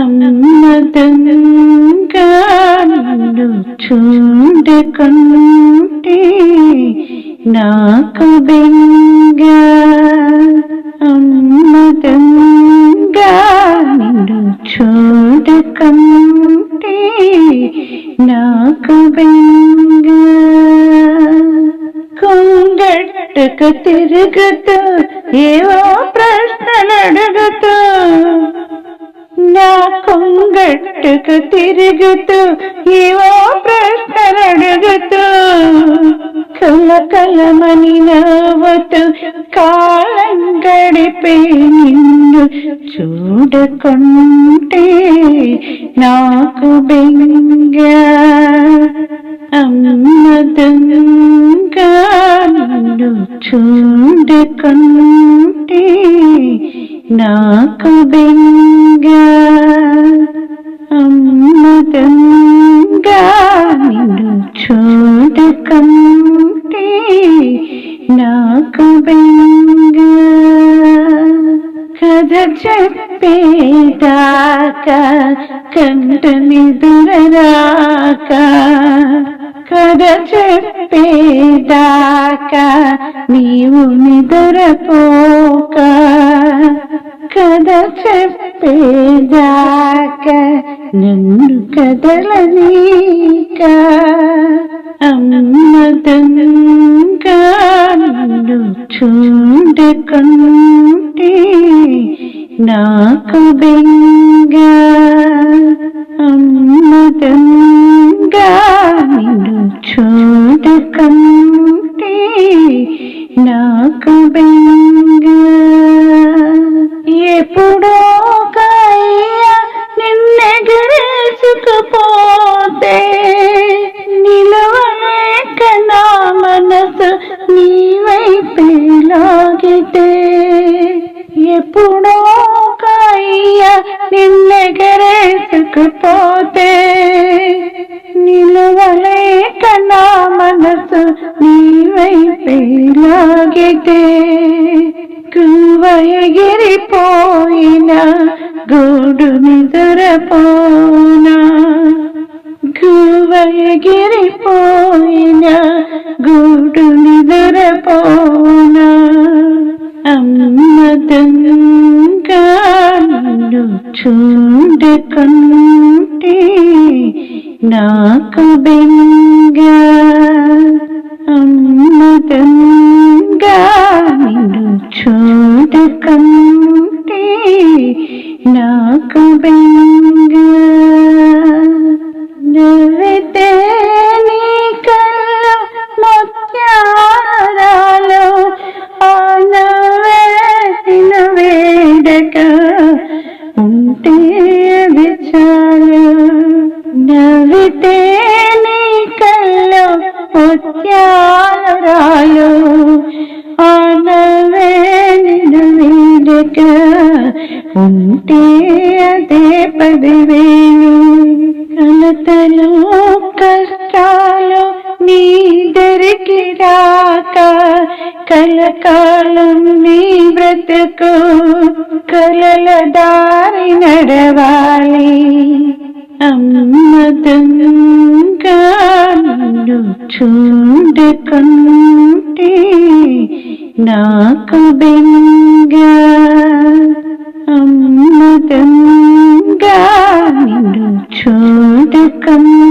అమ్మదంగా నిన్ను చూడకుంటే నాకు బెంగ అమ్మదంగా నిన్ను చూడకుంటే నాకు బెంగ కొంగట్టుకు తిరుగుతూ ఏవో ప్రశ్నలు అడుగుతూ. నా కొంగట్టుకు తిరుగుతూ ఏవో ప్రశ్నలు అడుగుతూ కల కలమని నవ్వుతూ కాలం గడిపే నిన్ను చూడకుంటే నాకు బెంగ అమ్మదంగా నన్ను చూడకుంటే నాకు బెంగ అమ్మదంగా నిన్ను చూడకుంటే నాకు బెంగ. కథ చెప్పేదాకా కంట నిదురరాక కథ చెప్పేదాకా నీవు నిదురపోక కథ చెప్పేదాక నన్ను కదలనీక అమ్మదంగా నిన్ను చూడకుంటే నాకు బెంగా అమ్మదం ఎప్పుడో కయ్య నిన్నెగరేసుకుపోతే నిలవలేక నా మనసు నీ వైపే లాగితే గువ ఎగిరిపోయిన గూడు నిదురపోనా గువ నిన్ను కంటే నాకు బెంగ అమ్మదంగా నిన్ను చూడకుంటే నాకు బెంగ. నవ్వితే నీ కళ్ళు ముత్యారాలు ఆ నవ్వేసిన వేడక ఉంటే అదే పదివేలు కలతలు కష్టాలు నీ దరికి రాక కలకాలం నీ బ్రతుకు కలల దారి నడవాలి అమ్మదంగా నిన్ను చూడకుంటే నాకు బెంగా అమ్మదంగా నిన్ను చూడకుంటే